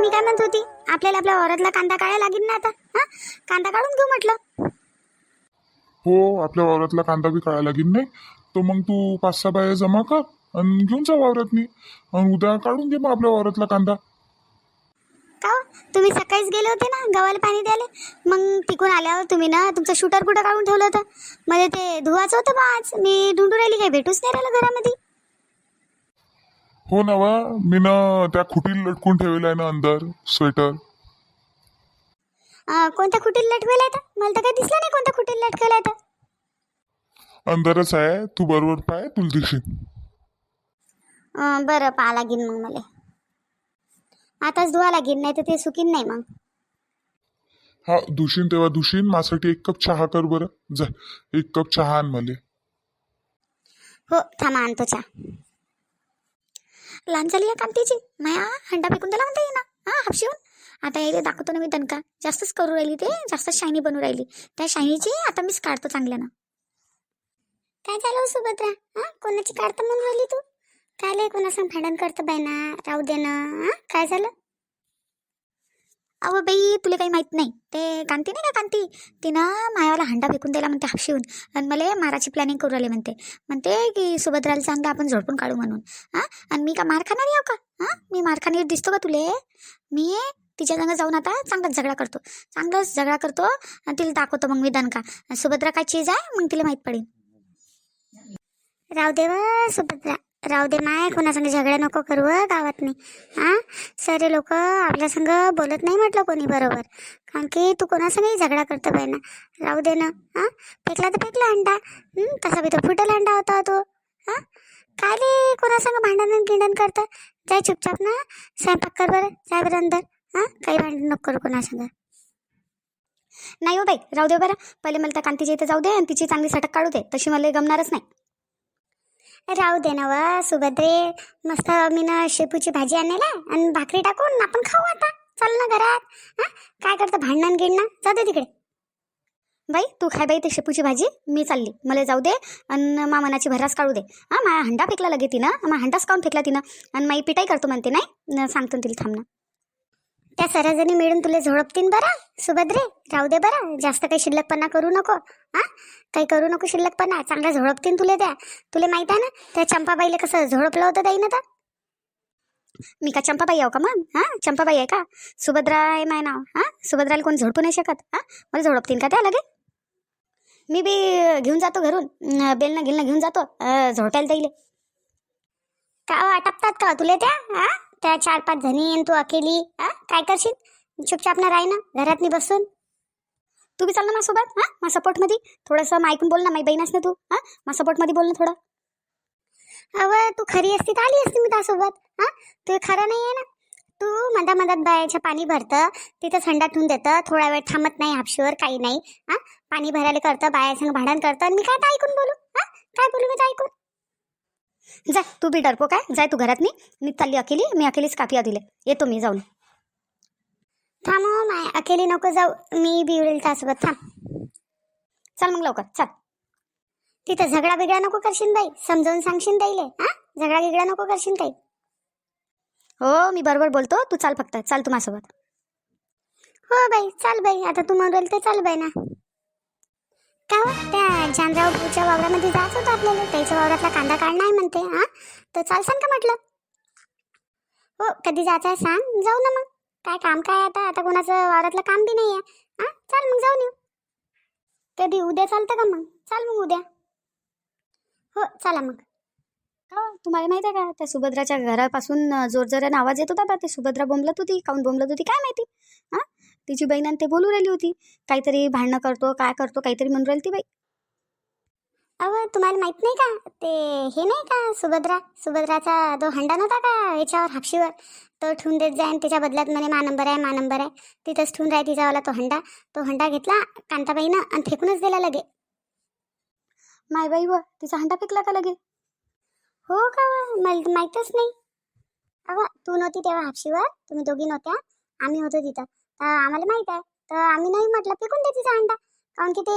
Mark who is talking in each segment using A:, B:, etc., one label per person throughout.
A: मी काय म्हणत होती? आपल्याला आपल्या वावरातला कांदा काढायला लागेल ना आता हा? कांदा काढून घेऊ म्हटलं.
B: हो आपल्या वावरातला कांदा बी काढायला लागेल नाही? तर मग तू पाच सहा बाया जमा कर आणि घेऊन जा वावरातनी आणि उद्या काढून घे मग आपल्या वावरातला कांदा.
A: का हो? तुम्ही सकाळीच गेले होते ना गव्हाला पाणी द्यायला? मग तिकून आल्यावर तुम्ही ना तुमचं शूटर कुठं काढून ठेवलं होतं? म्हणजे ते धुवाचं होतं बा आज. मी ढूंढून राहिली काही भेटूच नाही राहिलं घरामध्ये?
B: हो ना वा मी ना त्या खुटीला लटकून ठेवलेलं आहे ना अंदर स्वेटर.
A: अं, कोणत्या खुटीला लटकवेला मला तर काही दिसलं नाही कोणत्या खुटीला लटकवेला
B: अंदरच आहे तू बरोबर पाय तुला दिसेल
A: अं, बरं पाहा लागेल मग मला. आताच धुवा लागेल नाही तर ते सुकीन नाही मग.
B: हा दुशीन तेव्हा दुशीन माझ्यासाठी एक कप चहा कर बरं. जा एक कप चहा आण मले.
A: हो थांबा आणतो चहा. लहान झाली या कामतीची माया हंडा फेकून त्याला म्हणता येईना. हा हापशिवून आता यायला दाखवतो ना मी दणका. जास्तच करू राहिली ते जास्त शायनी बनू राहिली. त्या शायनीची आता मीच काढतो चांगल्यानं. काय झालं हो सुभद्रा? हा कोणाची काढतं म्हणून राहिली तू? काय लय कोणासंग भांडण करतं बाय ना? राहू दे ना. हा काय झालं? अहो बाई तुला काही माहीत नाही. ते कांती नाही का कांती? तिनं मायावाला हंडा फेकून द्यायला म्हणते हापशिवून आणि मला माराची प्लॅनिंग करू आले म्हणते. म्हणते की सुभद्राला चांगलं आपण झोडपून काढू म्हणून. हां? आणि मी का मार खाणार आहो का? हां? मी मार खाणार दिसतो का तुले? मी तिच्या संग जाऊन आता चांगलाच झगडा करतो. चांगलाच झगडा करतो आणि तिला दाखवतो मग मी का सुभद्रा काय चीज आहे? मग तिला माहीत पडेल. राहू देव सुभद्रा. राहू दे माय कोणासंग झगडा नको करू गावात नाही. हां? सारे लोक आपल्या संग बोलत नाही म्हटलं कोणी बरोबर. कारण की तू कोणासंगही झगडा करतो बाई ना. राहू दे ना हां? फेकला तर फेकला अंडा. तसा बी तो फुटेल अंडा होता तो. हां? काय रे कोणासंग भांडण किंडण गिंडण करतं? जाय चुपचाप ना स्वयंपाक कर बरं जाय बरं अंदर. हां? काही भांडण नको करू कोणासंग नाही हो बाई राहू दे बरं. पहिले मला त्या कांतीच्या इथे जाऊ दे आणि तिची चांगली सटक काढू दे. तशी मला गमणारच नाही. राहू दे ना व सुभद्रे. मस्त मी ना शेपूची भाजी आणायला आणि भाकरी टाकून आपण खाऊ आता. चल ना घरात हां? काय करतं भांडण गिडणं? जाऊ दे तिकडे. बाई तू खाय बाई ते शेपूची भाजी. मी चालली. मला जाऊ दे आणि मा मनाची भरास काढू दे. हां मा हंडा फेकला लगे तिनं. मा हंडाच काऊन फेकला तिनं? आणि माई पिटाई करतो म्हणते नाही? सांगतो तिला थांबणं. त्या सर्वजणी मिळून तुला झोडपतीन बरं? सुभद्रे राहू दे बरं. जास्त काही शिल्लकपणा करू नको हां? काही करू नको शिल्लकपणा. चांगला झोडपतीन तुला द्या. तुला माहीत आहे ना त्या चंपाबाईला कसं झोडपलं होतं ताईनं तर? मी का चंपाबाई आहो का मग? हां? चंपाबाई आहे का? सुभद्रा आहे माय नाव. हां? सुभद्राला कोण झोडपू नाही शकत. हां? मला झोडपतीन का त्या लगे मी बी घेऊन जातो घरून. अं, बेलनं गिलनं घेऊन जातो अं, ताईले. का हो, वाटपतात का तुला त्या? हां? त्या चार पाच जणी आणि तू अकेली हां? काय करशील? चुपचाप ना राही ना घरात नाही बसून. तू बी चाल ना माझ्यासोबत हां? मग सपोर्टमध्ये. थोडंसं मग ऐकून बोल ना माझी बहीण ना तू हां? मग सपोर्टमध्ये बोल ना थोडं. अव तू खरी असती तर आली असती मी त्यासोबत हां? तू खरं नाही आहे ना. तू मधा मधात बायाच्या पाणी भरतं तिथं थंडा ठेवून देतं थोडा वेळ थांबत नाही हापशीवर काही नाही हां? पाणी भरायला करतं बायासंग भांडण करतं आणि मी काय ऐकून बोलू हां? काय बोलू मी ऐकून? जा तू बी डरपो काय? जाय तू घरात मी. मी चालली अकेली मी अकेलीच कापिया दिले. येतो मी जाऊन. थांब माय अकेली नको जाऊ. मी बी त्यासोबत. थांब. चल मग लवकर चल. तिथं झगडा बिगडा नको करशील बाई. समजावून सांगशील ताईले हा? झगडा बिगडा नको करशील ताई हो मी बरोबर बोलतो. तू चाल फक्त. चाल तुम्हासोबत हो बाई चाल बाई. आता तू म्हणून ते चाल बाई ना. का हो? त्या जानराव भाऊच्या वावरामध्ये जायचं होतं आपल्याला. त्याच्या वावरातला कांदा काढणार आहे म्हणते हा? तर चालसान का म्हटलं? हो कधी जायचं आहे सांग. जाऊ ना मग. काय काम काय आता? आता कोणाचं वावरातलं काम बी नाही आहे हा? चाल मग जाऊन येऊ. कधी उद्या चालतं का मग? चाल मग उद्या. हो चला मग. का तुम्हाला माहिती आहे का? त्या सुभद्राच्या घरापासून जोरजोराने आवाज येत होता बा. ते सुभद्रा बोंबलत होती काऊन बोंबलत होती काय माहिती? हां? तिची बहीण आणि ते बोलू राहिली होती. काहीतरी भांडणं करतो काय करतो काहीतरी म्हणून राहिली ती बाई. अहो तुम्हाला माहीत नाही का? ते हे नाही का सुभद्रा? सुभद्राचा तो हंडा नव्हता का याच्यावर हापशीवर? तो ठेवून देत जाय आणि त्याच्या बदल्यात म्हणे मा नंबर आहे मा नंबर आहे. तिथंच ठेवून राही तिच्यावाला तो हंडा. तो हंडा घेतला कांताबाईनं आणि फेकूनच दिला लगे. माय बाई व तिचा हंडा फेकला का लगे? हो का? मला माहीतच नाही. अहो तू नव्हती तेव्हा हापशीवर? तुम्ही दोघी नव्हत्या. आम्ही होतो तिथं. तर आम्हाला माहीत आहे. तर आम्ही नाही म्हटलं फेकून दे तिचा अंडा. कारण की ते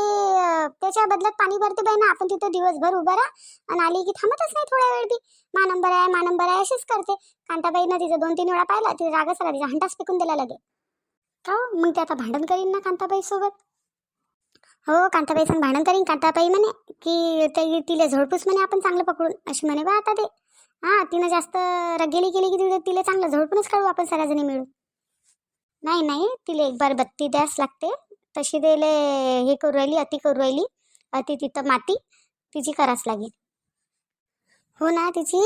A: त्याच्या बदल्यात पाणी भरते बाई ना. आपण तिथं दिवसभर उभं राहा. आणि आली की थांबतच नाही थोड्या वेळ ती मा नंबर आहे मा नंबर आहे अशीच करते. कांताबाईनं तिचं दोन तीन वेळा पाहिला तिचा रागच आला तिचा हंडाच फेकून दिला लगे का हो? मग ते आता भांडण करीन ना कांताबाई सोबत? हो कांताबाई सांग भांडण करीन. कांताबाई म्हणे की ते तिला झोडपूस म्हणे आपण चांगलं पकडून. अशी म्हणे बा आता ते हां तिनं जास्त रगेली केली की तिला तिला चांगलं झोडपूनच काढू आपण सगळ्याजणी मिळून. नाही नाही. तिला एक बार बत्ती द्यास लागते. तशी दिले हे करू राहिली अति करू राहिली. अति तिथं माती तिची करावंच लागेल. हो ना तिची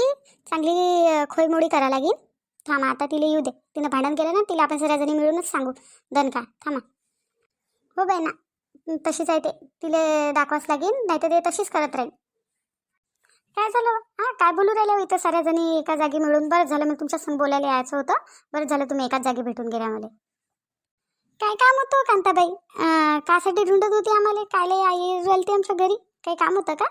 A: चांगली खोयमोडी करा लागेल. थांबा आता तिला येऊ दे. तिनं भांडण केलं ना तिला आपण सगळ्याजणी मिळूनच सांगू. दन का? थांबा. हो बाई ना. तशीच आहे ते. तिला दाखवाच लागेल नाही तर ते तशीच करत राहील. काय झालं? हा काय बोलू राहिलं हो इथं साऱ्या जणी एका जागी मिळून? बरं झालं मी तुमच्यासून बोलायला यायचं होतं. बरं झालं तुम्ही एकाच जागी भेटून गेल्या मला. काय काम होतं हो, कांताबाई? अं, कासाठी ढुंडत होती आम्हाला. कायले आई राहिली आमच्या घरी? काही काम होतं का?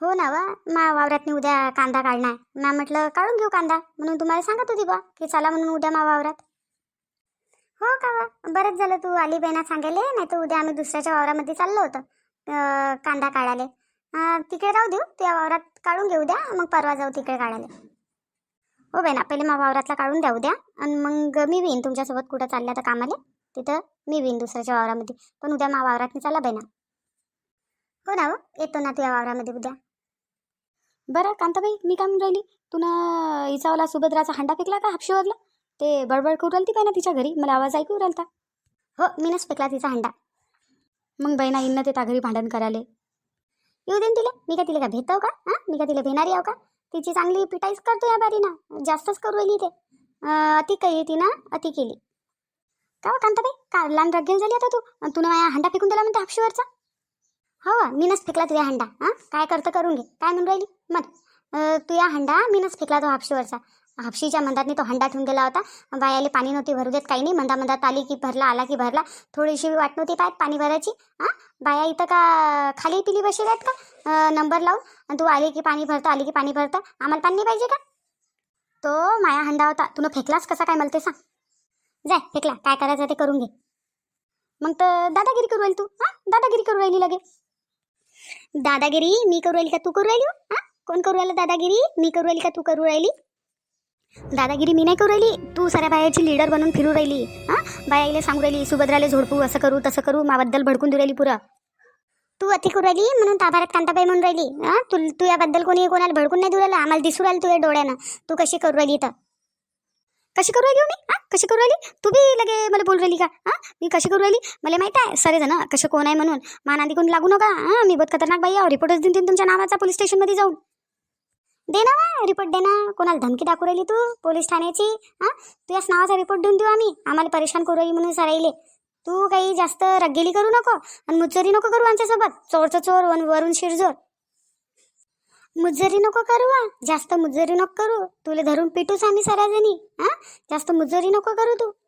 A: हो ना वा. मा वावरात उद्या कांदा काढणार. मॅम म्हटलं काढून घेऊ कांदा. म्हणून तुम्हाला सांगत होती बा की चला म्हणून उद्या मा वावरात. हो का वा? बरंच झालं तू आली बहिणा सांगायले नाही तर उद्या आम्ही दुसऱ्याच्या वावरामध्ये चाललो होतो अं, कांदा काढायला. अं, तिकडे राहू देऊ. त्या वावरात काढून घेऊ द्या मग परवा जाऊ तिकडे काढायला. हो बहिणा पहिले मा वावरातला काढून द्या उद्या. आणि मग मी येईन तुमच्यासोबत कुठं चालल्या तर कामाला. तिथं मी येईन दुसऱ्याच्या वावरामध्ये. पण उद्या मा वावरात चला बहिणा. हो ना हो येतो ना तुझ्या वावरामध्ये उद्या. बरं कांताबाई मी काय म्हणून राहिली? तुला इचावला सुभद्राचा हांडा फेकला का हापशीवरला? ते बडबड करू राहिली पाहिजे तिच्या घरी? मला आवाज ऐकू राहिला हो मीनच फेकला तिचा हांडा. मग बहिणा येईन ना ते घरी भांडण करायला येऊ देईन तिला. मी का तिला का भेटतो का? हां? मी का तिला भेणारी आहो का? तिची चांगली पिटाईच करतो या बारीनं. जास्तच करू राहिली ते. अति केली तिनं अति केली. का हो, कांताबाई? का लहान रगेल झाली आता तू? तुला माझ्या हंडा फेकून दिला म्हणते हापशीवरचा? हो मीनच फेकला तुझ्या हंडा. हां काय करतं करून घे. काय म्हणून राहिली? मग तुझ्या हंडा मीनच फेकला तो हापशीवरचा. हापशीच्या मंदातनी तो हंडा ठेवून गेला होता. बायाले पाणी नव्हती भरू देत काही नाही. मंदा मंदात आली की भरला आला की भरला. थोडीशी वाट नव्हती पाहत पाणी भरायची. हां बाया इथं का खाली पिली बसेल आहेत का? नंबर लावून. आणि तू आली की पाणी भरतं आली की पाणी भरतं. आम्हाला पाणी नाही पाहिजे का? तो माया हंडा होता. तुनं फेकलास कसा काय मला ते सांग. जाय फेकला. काय करायचं ते करून घे. मग तर दादागिरी करू राहील तू. हां दादागिरी करू राहिली लगे दादागिरी मी करू राहिली का तू करू राहिली हो? हां? कोण करू राहिलं दादागिरी? मी करू राहिली का तू करू राहिली? दादागिरी मी नाही करू राहिली. तू साऱ्या बायाची लीडर बनून फिरू राहिली. हा? बायाईला सांगू राहिली सुभद्राले झोडपू असं करू तसं करू माबद्दल भडकून देऊ राहिली पुरं. तू अति करू राहिली म्हणून ताबारात कांताबाई म्हणून राहिली. हां? तू तू याबद्दल कोणी कोणाला भडकून नाही देऊ राहिलं. आम्हाला दिसू राहिलं तुझ्या डोळ्यानं. तू कशी करू राहिली तर कशी करू राहिली हो मी? हां? कशी करू राहिली? तू बी लगे मला बोल राहिली का? हां? मी कशी करू राहिली? मला माहीत आहे सरे जण कसे कोण आहे म्हणून. मानादी कोण लागू नका. हां? मी बहुत खतरनाक बाई आहे. रिपोर्टच देऊन देईन तुमच्या नावाचा पोलीस स्टेशनमध्ये जाऊन. दे ना वा रिपोर्ट दे ना कोणाला धमकी दाखवू राहिली तू? पोलीस ठाण्याची? हा? याच नावाचा रिपोर्ट देऊन देऊ आम्ही. आम्हाला परेशान करू राहिली म्हणून सराईले तू काही जास्त रगेली करू नको आणि मुज्जरी नको करू आमच्यासोबत. चोरचं चोर वन- वरून शिरजोर. मुज्जरी नको करू हा जास्त मुजरी नको करू. तुला धरून पिटूच आम्ही सराजणी हा? जास्त मुज्जरी नको करू तू.